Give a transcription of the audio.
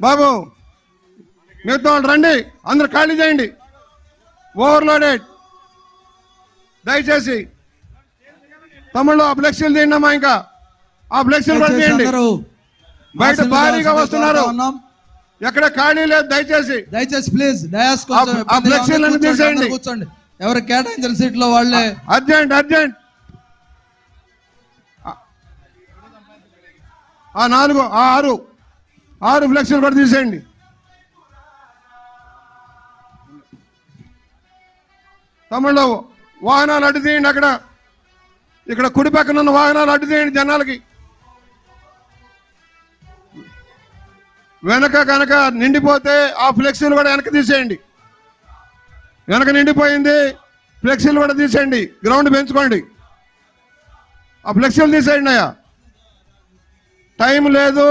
బాబు వాళ్ళు రండి అందరు ఖాళీ చేయండి. ఓవర్లోడెడ్ దయచేసి తమ్ముళ్ళు ఆ ఫ్లెక్సీలు తీయండి అమ్మా ఇంకా. ఆ ఫ్లెక్సీలు కూడా తీయండి. బయట భారీగా వస్తున్నారు. ఎక్కడ ఖాళీ లేదు దయచేసి. దయచేసి ప్లీజ్ డయాస్ ఆ- ఆ ఫ్లెక్సీలను తీసేయండి. కూర్చోండి. ఎవరు కేటాయించిన సీట్లో వాళ్ళే. Urgent urgent. ఆ నాలుగు ఆ ఆరు ఆరు ఫ్లెక్సీలు కూడా తీసేయండి. తమిళలో వాహనాలు అడ్డు తీయండి అక్కడ. ఇక్కడ కుడి పక్కన ఉన్న వాహనాలు అడ్డు తీయండి జనాలకి. వెనక కనుక నిండిపోతే ఆ ఫ్లెక్సీలు కూడా వెనక తీసేయండి. వెనక నిండిపోయింది ఫ్లెక్సీలు కూడా తీసేయండి. గ్రౌండ్ పెంచుకోండి. ఆ ఫ్లెక్సీలు తీసేయండి అయ్యా. టైం లేదు.